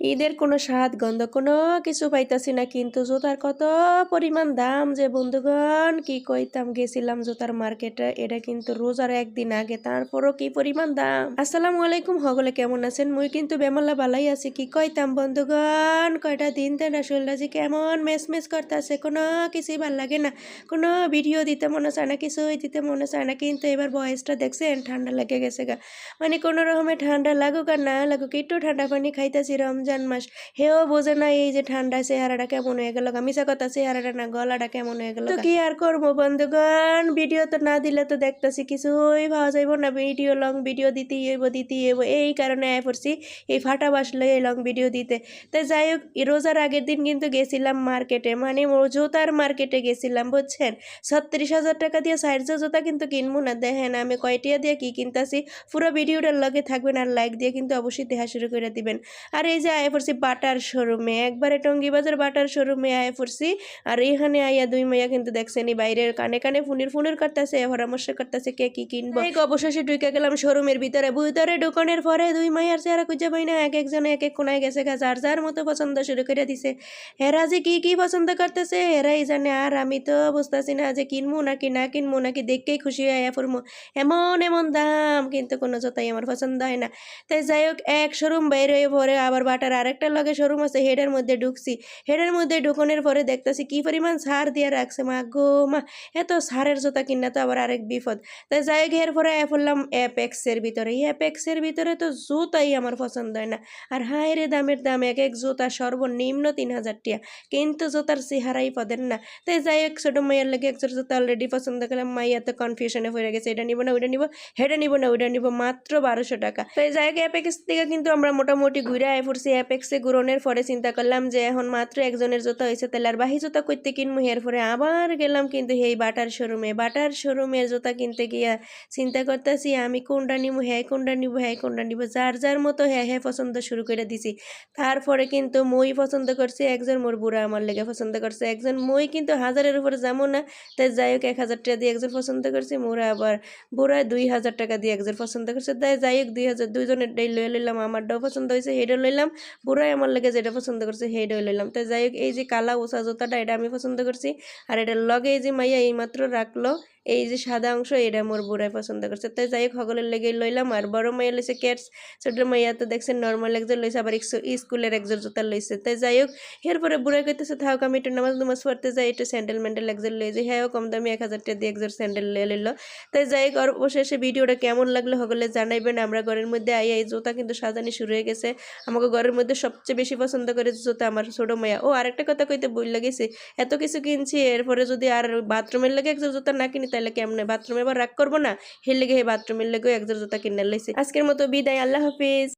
ঈদের কোনো স্বাদ, গন্ধ কোনো কিছু পাইতাছি না, কিন্তু জুতার কত পরিমাণ দাম যে, বন্ধুগণ, কি কইতাম? গেছিলাম জুতার মার্কেটে, এটা কিন্তু রোজার একদিন আগে, তারপরও কি পরিমাণ দাম? আসসালামু আলাইকুম, হগলে কেমন আছেন? মুই কিন্তু বেমাল্লা বালাই আছি, কি কইতাম বন্ধুগণ? কয়টা দিন তেন শরীরটা যে কেমন মেস মেস করতেছে, কোনো কিছুই ভালো লাগে না, কোনো ভিডিও দিতে মনে চায় না, কিছুই দিতে মনে চায় না, কিন্তু এবার বয়সটা দেখছেন, ঠান্ডা লেগে গেছে গা। মানে কোনো রকমের ঠান্ডা লাগুক আর না লাগুক, একটু ঠান্ডা পানি খাইতেছি, রমজান মাস। হেও বোঝে না এই যে ঠান্ডা চেহারাটা কেমন হয়ে গেল মিশা কথা চেহারাটা না গলাটা কেমন হয়ে গেল তো কি আর করব বন্ধুগণ? ভিডিও তো না দিলে তো দেখতেছি কিছুই পাওয়া যাইব না। ভিডিও লং ভিডিও দিতেই হইব দিতেই হইব। এই কারণে আয় পড়ছি এই ফাটা বাসলে এই লং ভিডিও দিতে। তো যাই হোক রোজার আগের দিন কিন্তু গেছিলাম মার্কেটে মানে জুতার মার্কেটে গেছিলাম বুঝছেন? ছত্রিশ হাজার টাকা দিয়ে সাইডে জুতা কিন্তু কিনবো না। দেখেন আমি কয়টিয়া দিয়ে কি কিনতাছি। পুরো ভিডিওটার লগে থাকবেন আর লাইক দিয়ে কিন্তু অবশ্যই দেখা শুরু করে দিবেন। আর এই যে আয় পড়ছি বাটার শোরুমে, একবারে টঙ্গি বাজার বাটার শোরুমে আয় পড়ছি আর এখানে আইয়া দুই মাইয়া কিন্তু দেখছেন এই বাইরের কানে কানে ফুনির ফুনির করতেছে পরামর্শ করতেছে কে কি কিনবো। এই অবশেষে ঢুকে গেলাম শোরুমের ভিতরে ভিতরে ঢুকানোর পরে দুই মাইয়ার চেহারা খুঁজে পাই না, এক একজন এক এক কোনায় গেছে গা, যার যার মতো পছন্দ শুরু করে দিছে। এরা যে কি কি পছন্দ করতেছে, এরাই জানে, আর আমি তো বুঝতেছি না যে কিনবো নাকি না কিনবো, নাকি দেখকেই খুশি হয়ে আয়া পড়ব এমন এমন দাম, কিন্তু কোনো জোতাই আমার পছন্দ হয় না। তাই যাই হোক, এক শোরুম বাইরে পরে আবার বাটার আরেকটা লগে শোরুম আছে হেডের মধ্যে ঢুকছি। হেডের মধ্যে ঢুকনের পরে দেখতেছি কি পরিমাণ সার দিয়ে রাখছে, মা গো, মা। এত সারের জোতা কিনা তো আবার আরেক বিপদ। তাই যাই হোক, এর পরে পড়লাম অ্যাপেক্সের ভিতরে। এই অ্যাপেক্সের ভিতরে তো জুতাই আমার পছন্দ হয় না। আর হাই রে দামের দাম, এক এক জুতা সর্বনিম্ন তিন হাজার টিয়া। কিন্তু জুতার চেহারাই পদের না। তাই যাই এক ছোটো মাইয়ার লাগে একজোড় জুতা অলরেডি পছন্দ করলাম। মাইয়া তো কনফিউশনে পড়ে গেছে, এটা নিব না, ওইটা নিব হেটা নিব না, ওইটা নিব, মাত্র বারোশো টাকা। তো এই জায়গায় অ্যাপেক্স থেকে কিন্তু আমরা মোটামুটি ঘুরে আয় পড়ছি অ্যাপেক্সে ঘুরনের পরে চিন্তা করলাম যে এখন মাত্র একজনের জুতা হয়েছে তাহলে আর বাহি জুতা করতে কিনবো এর পরে আবার গেলাম কিন্তু এই বাটার শোরুমে। বাটার শোরুমের জুতা কিনতে গিয়া চিন্তা করতেছি, আমি কোনটা নিব হ্যাঁ কোনটা নিব? হ্যাঁ কোনটা নিব? যার যার মতো হ্যাঁ হ্যাঁ পছন্দ শুরু করে দিছি। তারপরে কিন্তু মই পছন্দ করছে একজন মোর বুড়া আমার লেগে পছন্দ করছে। একজন মই কিন্তু হাজারের উপরে যাব না তাই যাই হোক এক হাজার টাকা দিয়ে একজন পছন্দ করছে, মোরা আবার বুড়া দুই হাজার টাকা দিয়ে একজন পছন্দ করছে। তাই যাই হোক দুই হাজার, দুইজনের লইলাম, আমারটাও পছন্দ হয়েছে হেডও লইলাম। বুড়াই আমার লেগে যেটা পছন্দ করছে, সেইটাই লইলাম। তো যাই হোক, এই যে কালা উষা জুতাটা এটা আমি পছন্দ করছি। আর এটার লগে এই যে মাইয়া এইমাত্র রাখল এই যে সাদা অংশ, এটা মোর বুড়াই পছন্দ করছে। তাই যাই হোক সকলের লেগে লইলাম। আর বড় মাইয়া লইছে ক্যাটস ছোট মাইয়া তো দেখছেন নর্মাল একজন লইছে, আবার স্কুলের একজন জুতা লইছে। তাই যাই হোক এরপরে বুড়াই কইতেছে, থাক, আমি একটু নামাজ নামাজ পড়তে যাই, একটু স্যান্ডেল ম্যান্ডেল একজন লই যে হ্যাঁ কম দামি এক হাজার টাকা দিয়ে একজন স্যান্ডেল লয়ে লইল। তাই যাই হোক আর অবশেষে ভিডিওটা কেমন লাগল সকলে জানাইবেন। আমরা ঘরের মধ্যে আই এই জুতা কিন্তু সাজানি শুরু হয়ে গেছে। আমাকে ঘরের মধ্যে সবচেয়ে বেশি পছন্দ করে জুতা আমার ছোট মাইয়া। ও আরেকটা কথা কইতে বই লাগেছে, এত কিছু কিনছি, এরপরে যদি আর বাথরুমের লেগে একজন জুতা না কিনি তাহলে কেমনে বাথরুমে এবার রাগ করব না? হের লেগে বাথরুমের লেগেও একজোর জুতা কিনে লাইছে আজকের মতো বিদায়, আল্লাহ হাফিজ।